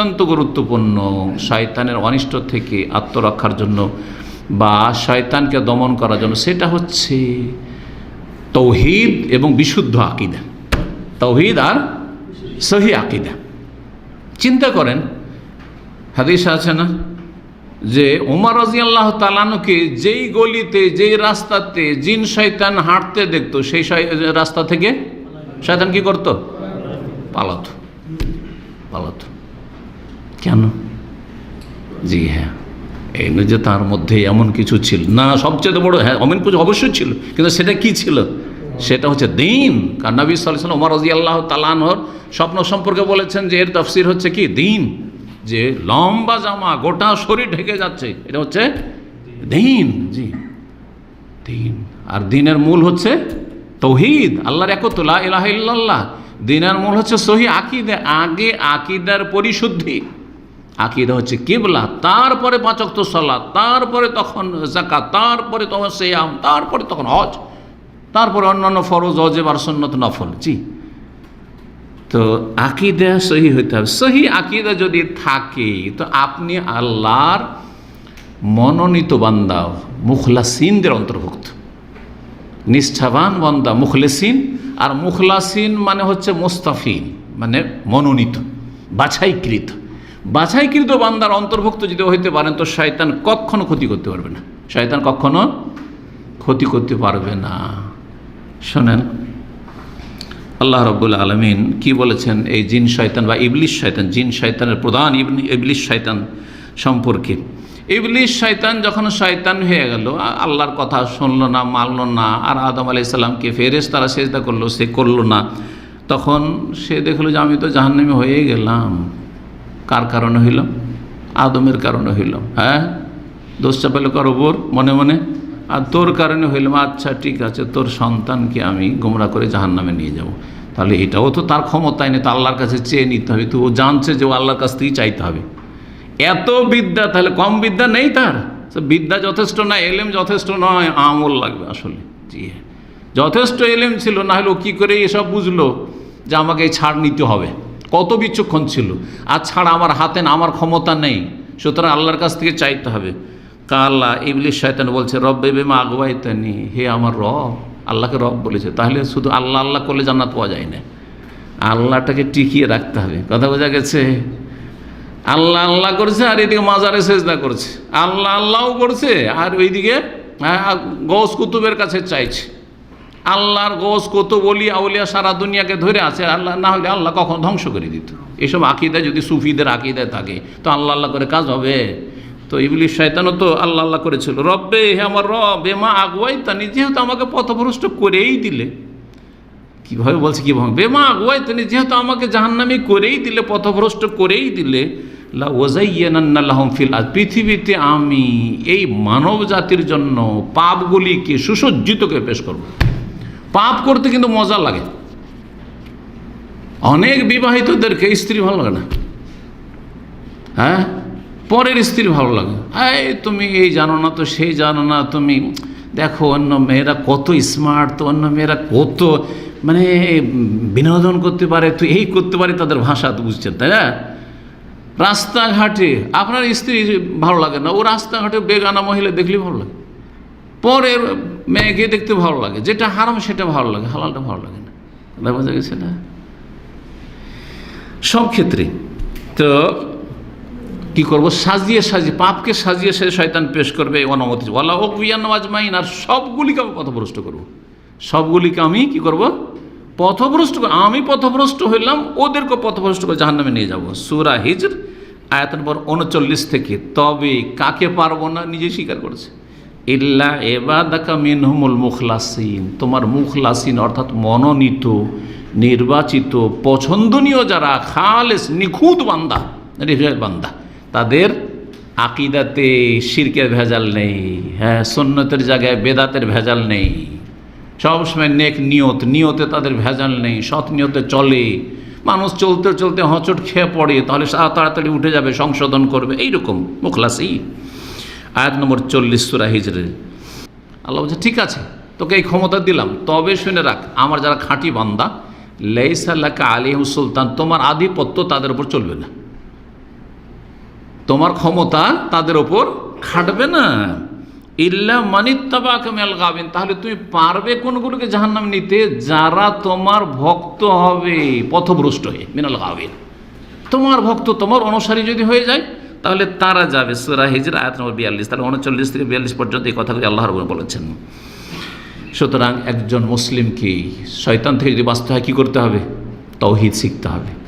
অত্যন্ত গুরুত্বপূর্ণ শয়তানের অনিষ্ট থেকে আত্মরক্ষার জন্য বা শয়তানকে দমন করার জন্য। সেটা হচ্ছে তৌহিদ এবং বিশুদ্ধ আকিদা। তৌহিদ আর সহি আকিদা। চিন্তা করেন, হাদিস আছে না? যে উমর রাজিয়াল্লাহ তালানুকে যেই গলিতে, যেই রাস্তাতে জিন শয়তান হাঁটতে দেখতো, সেই রাস্তা থেকে শয়তান কি করতো? পালাত। পালাত। কেন? জি হ্যাঁ। এই নয় যে তার মধ্যে এমন কিছু ছিল। না, সবচেয়ে বড় হ্যাঁ অমিন কিছু অবশ্যই ছিল। কিন্তু সেটা কি ছিল? সেটা হচ্ছে দিন। কারণ নবী ওমর রাজি আল্লাহ তালানহর স্বপ্ন সম্পর্কে বলেছেন যে এর তফসির হচ্ছে কি? দিন। যে লম্বা জামা, গোটা শরীর ঢেকে যাচ্ছে। এটা হচ্ছে দিন। জি, দিন। আর দিনের মূল হচ্ছে তৌহিদ। আল্লাহর একতুল্লাহ ইলাহ ইল্লাল্লাহ। দিনের মূল হচ্ছে সহি আকিদে। আগে আকিদার পরিশুদ্ধি। আকিদা হচ্ছে কিবলা, তারপরে পাঁচক্ত সলা তারপরে তখন জাকাত তারপরে তখন সেয়াম, তারপরে তখন হজ, তারপরে অন্যান্য ফরজ অজেব আর সন্নত নফল। জি। তো আকিদা সহি হইতে হবে। সহি আকিদা যদি থাকে, তো আপনি আল্লাহর মনোনীত বান্দা, মুখলাসিনদের অন্তর্ভুক্ত। নিষ্ঠাবান বান্দা, মুখলেসিন, আর মুখলাসিন মানে হচ্ছে মোস্তাফিন মানে মনোনীত, বাছাইকৃত। বাছাইকৃত বান্দার অন্তর্ভুক্ত যদি হইতে পারেন, তো শয়তান কখনো ক্ষতি করতে পারবে না। শয়তান কখনো ক্ষতি করতে পারবে না। শোনেন, আল্লাহ রব্বুল আলমিন কি বলেছেন? এই জিন শয়তান বা ইবলিশ শয়তান, জিন শয়তানের প্রধান ইবলিশ শয়তান সম্পর্কে। ইবলিশ শয়তান যখন শয়তান হয়ে গেল আল্লাহর কথা শুনলো না, মানলো না, আর আদম আলি সাল্লামকে ফেরেস তারা সেজদা করল, সে করল না, তখন সে দেখল যে আমি তো জাহান্নামে হয়ে গেলাম। কার কারণে হইলাম আদমের কারণে হইলাম হ্যাঁ? দোষ চাপাইল কার ওপর মনে মনে? আর তোর কারণে হইলাম আচ্ছা ঠিক আছে, তোর সন্তানকে আমি গোমরা করে জাহান নামে নিয়ে যাব। তাহলে এটাও তো তার ক্ষমতায় নেই, তো আল্লাহর কাছে চেয়ে নিতে হবে। তো ও জানছে যে ও আল্লাহর কাছ থেকেই চাইতে হবে। এত বিদ্যা, তাহলে কম বিদ্যা নেই তার? বিদ্যা যথেষ্ট না, এলেম যথেষ্ট নয়, আমল লাগবে আসলে। জি হ্যাঁ। যথেষ্ট এলেম ছিল না হলে ও কী করে এসব বুঝলো যে আমাকে ছাড় নিতে হবে। কত বিচক্ষণ ছিল। আর ছাড়া আমার হাতে না, আমার ক্ষমতা নেই। সুতরাং আল্লাহর কাছ থেকে চাইতে হবে। কাল্লা ইবলিশ শয়তান বলছে রব বেবে মা আগুয়াইতানি হে আমার রব আল্লাহকে রব বলেছে। তাহলে শুধু আল্লাহ আল্লাহ করলে জান্নাত পাওয়া যায় না। আল্লাহটাকে টিকিয়ে রাখতে হবে। কথা বোঝা গেছে? আল্লাহ আল্লাহ করছে আর এদিকে মাজারে সেজদা করছে। আল্লাহ, আল্লাহও করছে। আর ওইদিকে গৌস কুতুবের কাছে চাইছে। আল্লাহর গোস কত বলি আউলিয়া সারা দুনিয়াকে ধরে আছে, আল্লাহ না হলে আল্লাহ কখন ধ্বংস করে দিত। এসব আকিদা যদি সুফিদের আকিদায় থাকে, তো আল্লাহ আল্লাহ করে কাজ হবে। তো ইবলিশ শয়তানও তো আল্লাহ আল্লাহ করেছিল। রব্বে, হে আমার রব, এমা আগুয়াই তানি যেহেতু আমাকে পথভ্রষ্ট করেই দিলে। কীভাবে বলছে কীভাবে বেমা আগুয়াই তিনি যেহেতু আমাকে জাহান্নামি করেই দিলে, পথভ্রষ্ট করেই দিলে, লা ওজাইয়ানাল্লাহম ফিল আজ পৃথিবীতে আমি এই মানব জাতির জন্য পাপগুলিকে সুসজ্জিত করে পেশ করব। পাপ করতে কিন্তু মজা লাগে। অনেক বিবাহিতদেরকে স্ত্রী ভালো লাগে না। হ্যাঁ? পরের স্ত্রী ভালো লাগে। এই তুমি এই জানো না তো, সেই জানো না, তুমি দেখো অন্য মেয়েরা কত স্মার্ট তো অন্য মেয়েরা কত মানে বিনোদন করতে পারে, তো এই করতে পারে, তাদের ভাষা তো বুঝছেন, তাই না? রাস্তাঘাটে আপনার স্ত্রী ভালো লাগে না, ও রাস্তাঘাটে বেগানা মহিলা দেখলেই ভালো লাগে। পরের মেয়েকে দেখতে ভালো লাগে, যেটা হারাম সেটা ভালো লাগে, হালালটা ভালো লাগে না। কথা বোঝা গেছে না? সব ক্ষেত্রে তো কি করব? সাজিয়ে সাজিয়ে, পাপকে সাজিয়ে সাজিয়ে শয়তান পেশ করবে অনুমতি ওয়ালা ও কুইয়ান আজমাইন আর সবগুলিকে আমি পথভ্রষ্ট করব। সবগুলিকে আমি কি করব? পথভ্রষ্ট করব। আমি পথভ্রষ্ট হইলাম, ওদেরকে পথভ্রষ্ট করে জাহান্নামে নিয়ে যাব। সুরা হিজর আয়াত নম্বর উনচল্লিশ থেকে, তবে কাকে পারব না? নিজে স্বীকার করেছে। ইল্লা এবাদাকা মিনহুমুল মুখলাসিন। তোমার মুখলাসিন অর্থাৎ মনোনীত, নির্বাচিত, পছন্দনীয় যারা, খালেস, নিখুঁত বান্দা রিফের বান্দা, তাদের আকিদাতে শিরকের ভেজাল নেই হ্যাঁ সন্ন্যতের জায়গায় বেদাতের ভেজাল নেই। সবসময় নেক নিয়ত, নিয়তে তাদের ভেজাল নেই, সৎ নিয়তে চলে। মানুষ চলতে চলতে হচট খেয়ে পড়ে, তাহলে তাড়াতাড়ি উঠে যাবে, সংশোধন করবে, এইরকম মুখলাসি আয়াত নম্বর চল্লিশ সুরা হিজরে। আল্লাহ বলছে, ঠিক আছে, তোকে এই ক্ষমতা দিলাম, তবে শুনে রাখ, আমার যারা খাঁটি বান্দা লেইসাল্লাকা আলিহ সুলতান, তোমার আধিপত্য তাদের উপর চলবে না। তোমার ক্ষমতা তাদের ওপর খাটবে না। ইল্লা মানিত্তাবাকে মেল গাবেন, তাহলে তুমি পারবে কোনগুলোকে জাহান্নাম নিতে? যারা তোমার ভক্ত হবে, পথভ্রষ্ট হয়ে, মিনাল গাবেন। তোমার ভক্ত তোমার অনুসারী যদি হয়ে যায় তাহলে তারা যাবে, সুরা হিজর, আয়াত নম্বর বিয়াল্লিশ। তাহলে উনচল্লিশ থেকে বিয়াল্লিশ পর্যন্ত এই কথাগুলি আল্লাহ রব বলেছেন। সুতরাং একজন মুসলিমকে শয়তান থেকে যদি বাঁচতে হয়, কী করতে হবে? তৌহিদ শিখতে হবে।